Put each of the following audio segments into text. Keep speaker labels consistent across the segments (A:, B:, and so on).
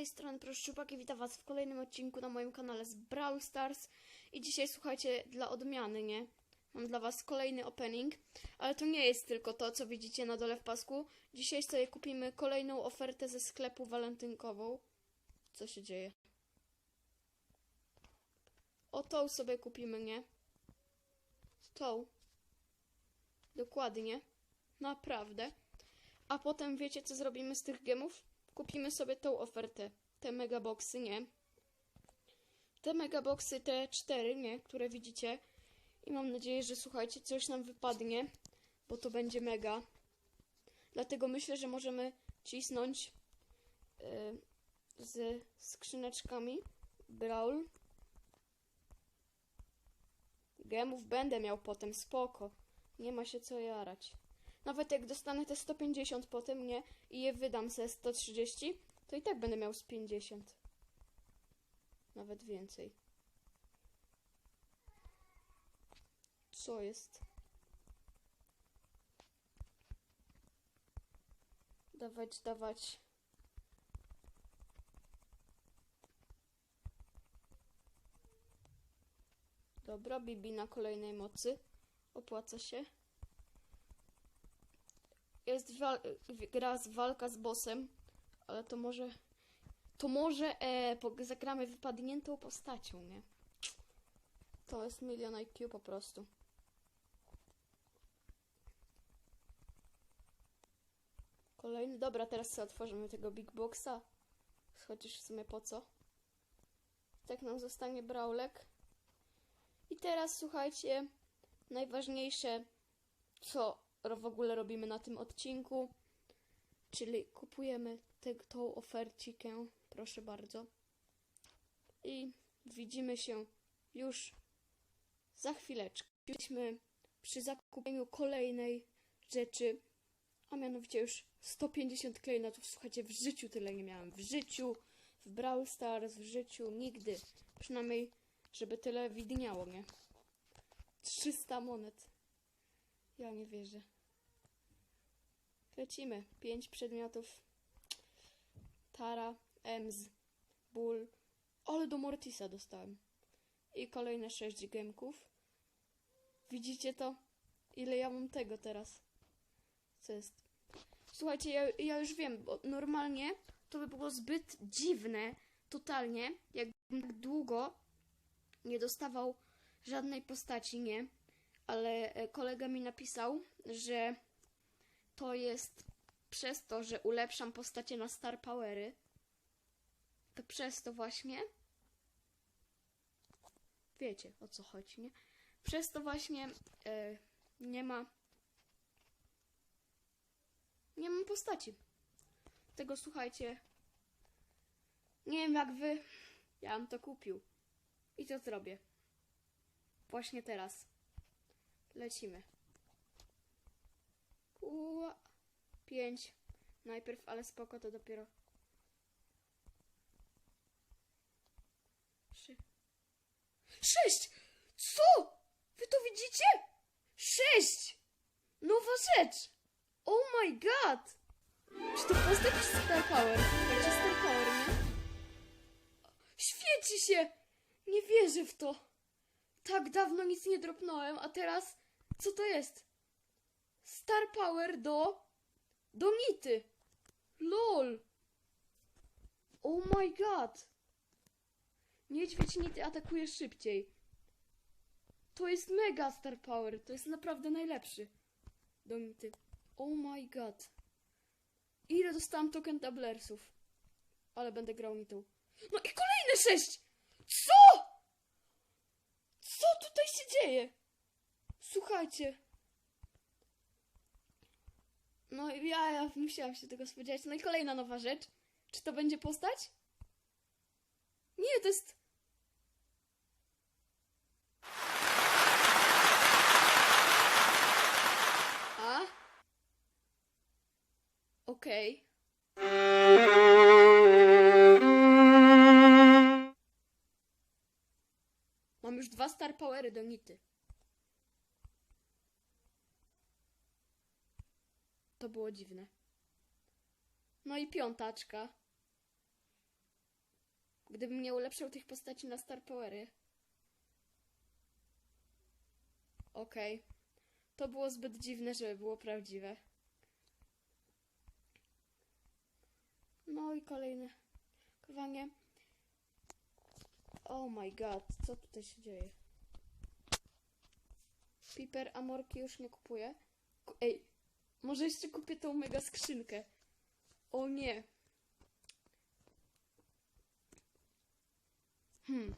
A: tej strony Proszczupak i witam was w kolejnym odcinku na moim kanale z Brawl Stars. I dzisiaj słuchajcie, dla odmiany, nie? Mam dla was kolejny opening, ale to nie jest tylko to, co widzicie na dole w pasku. Dzisiaj sobie kupimy kolejną ofertę ze sklepu walentynkową. Co się dzieje? O tą sobie kupimy, nie? Tą. Dokładnie. Naprawdę. A potem wiecie, co zrobimy z tych gemów? Kupimy sobie tą ofertę. Te megaboxy, nie? Te megaboxy, te cztery, nie? Które widzicie. I mam nadzieję, że słuchajcie, coś nam wypadnie, bo to będzie mega. Dlatego myślę, że możemy cisnąć yy, z skrzyneczkami Brawl. Gemów będę miał potem, spoko. Nie ma się co jarać. Nawet jak dostanę te 150 potem, nie? I je wydam ze 130, to i tak będę miał z 50. Nawet więcej. Co jest? Dawać, dawać. Dobra, Bibi na kolejnej mocy. Opłaca się. Jest gra z walka z bossem, ale to może. To może e, zagramy wypadniętą postacią, nie? To jest milion IQ po prostu. Kolejny. Dobra, teraz sobie otworzymy tego Big Boxa. Chociaż w sumie po co? Tak nam zostanie Brawlek. I teraz słuchajcie, najważniejsze, co w ogóle robimy na tym odcinku, czyli kupujemy tę tą ofercikę, proszę bardzo. I widzimy się już za chwileczkę. Jesteśmy przy zakupieniu kolejnej rzeczy, a mianowicie już 150 klejnotów. Słuchajcie, w życiu tyle nie miałem. W życiu, w Brawl Stars, w życiu, nigdy. Przynajmniej, żeby tyle widniało, nie? 300 monet. Ja nie wierzę. Lecimy. Pięć przedmiotów. Tara, Ems, Bull. Ale do Mortisa dostałem. I kolejne sześć gemków. Widzicie to? Ile ja mam tego teraz? Co jest? Słuchajcie, ja, ja już wiem, bo normalnie to by było zbyt dziwne, totalnie, jakbym tak długo nie dostawał żadnej postaci, nie? ale e, kolega mi napisał, że to jest przez to, że ulepszam postacie na Star Powery. To przez to właśnie. Wiecie o co chodzi, nie? Przez to właśnie e, nie ma. Nie mam postaci. Tego słuchajcie. Nie wiem jak wy. Ja bym to kupił. I to zrobię. Właśnie teraz. Lecimy. Ua. Pięć. Najpierw, ale spoko, to dopiero. Trzy. Sześć! Co? Wy to widzicie? Sześć! Nowa rzecz! Oh my god! Czy to postać czy Star Power? Będzie Star Power, nie? Świeci się! Nie wierzę w to! Tak dawno nic nie dropnąłem, a teraz co to jest? Star Power do do Nity. LOL. Oh my god. Niedźwiedź Nity atakuje szybciej. To jest mega Star Power. To jest naprawdę najlepszy. Do Nity. Oh my god. Ile dostałam token tablersów? Ale będę grał Nitą. No i kolejne sześć! Co? Co tutaj się dzieje? Słuchajcie. No i ja, ja musiałam się tego spodziewać. No i kolejna nowa rzecz. Czy to będzie postać? Nie, to jest... A? Okej. Mam już dwa Star Powery do Nity. To było dziwne. No i piątaczka. Gdybym nie ulepszał tych postaci na Star Powery. Okej. To było zbyt dziwne, żeby było prawdziwe. No i kolejne kowanie. Oh my god, co tutaj się dzieje? Piper Amorki już nie kupuję. Ku- Ej, może jeszcze kupię tą mega skrzynkę. O nie. Hmm.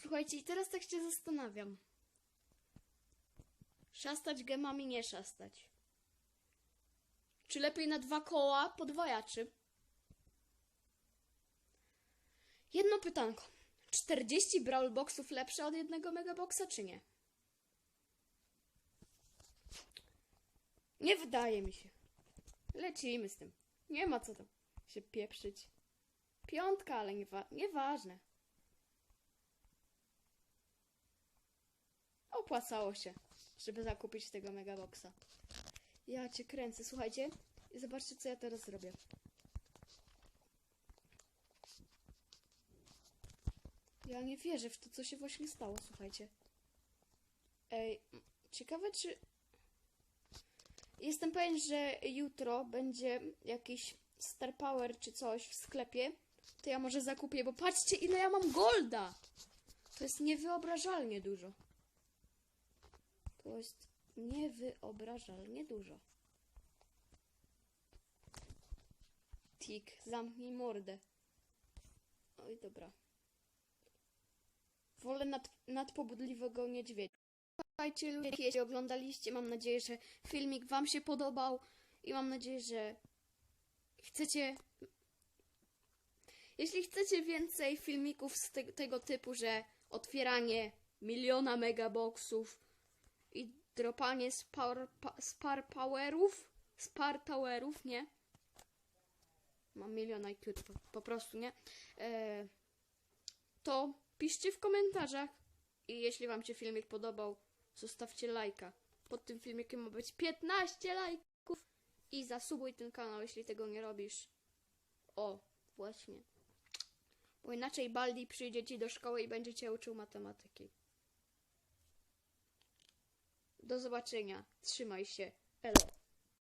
A: Słuchajcie, i teraz tak się zastanawiam. Szastać gemami, nie szastać. Czy lepiej na dwa koła podwajaczy? Jedno pytanko. 40 Brawl Boxów lepsze od jednego Megaboxa, czy nie? Nie wydaje mi się. Lecimy z tym. Nie ma co tam się pieprzyć. Piątka, ale niewa nieważne. Opłacało się, żeby zakupić tego Megaboxa. Ja cię kręcę, słuchajcie. I zobaczcie, co ja teraz robię. Ja nie wierzę w to, co się właśnie stało, słuchajcie. Ej, ciekawe, czy... Jestem pewien, że jutro będzie jakiś Star Power czy coś w sklepie. To ja może zakupię, bo patrzcie, ile ja mam golda! To jest niewyobrażalnie dużo. To jest niewyobrażalnie dużo. Tik, zamknij mordę. Oj, dobra. Wolę nad, nadpobudliwego niedźwiedzia. Słuchajcie, ludzie, jeśli oglądaliście, mam nadzieję, że filmik Wam się podobał i mam nadzieję, że chcecie. Jeśli chcecie więcej filmików z te, tego typu, że otwieranie miliona megaboxów i dropanie spar, pa, spar powerów, spar towerów, nie? Mam milion IQ, po, po prostu, nie? E, to piszcie w komentarzach i jeśli Wam się filmik podobał, zostawcie lajka. Pod tym filmikiem ma być 15 lajków i zasubuj ten kanał, jeśli tego nie robisz. O, właśnie. Bo inaczej Baldi przyjdzie ci do szkoły i będzie cię uczył matematyki. Do zobaczenia. Trzymaj się. Elo.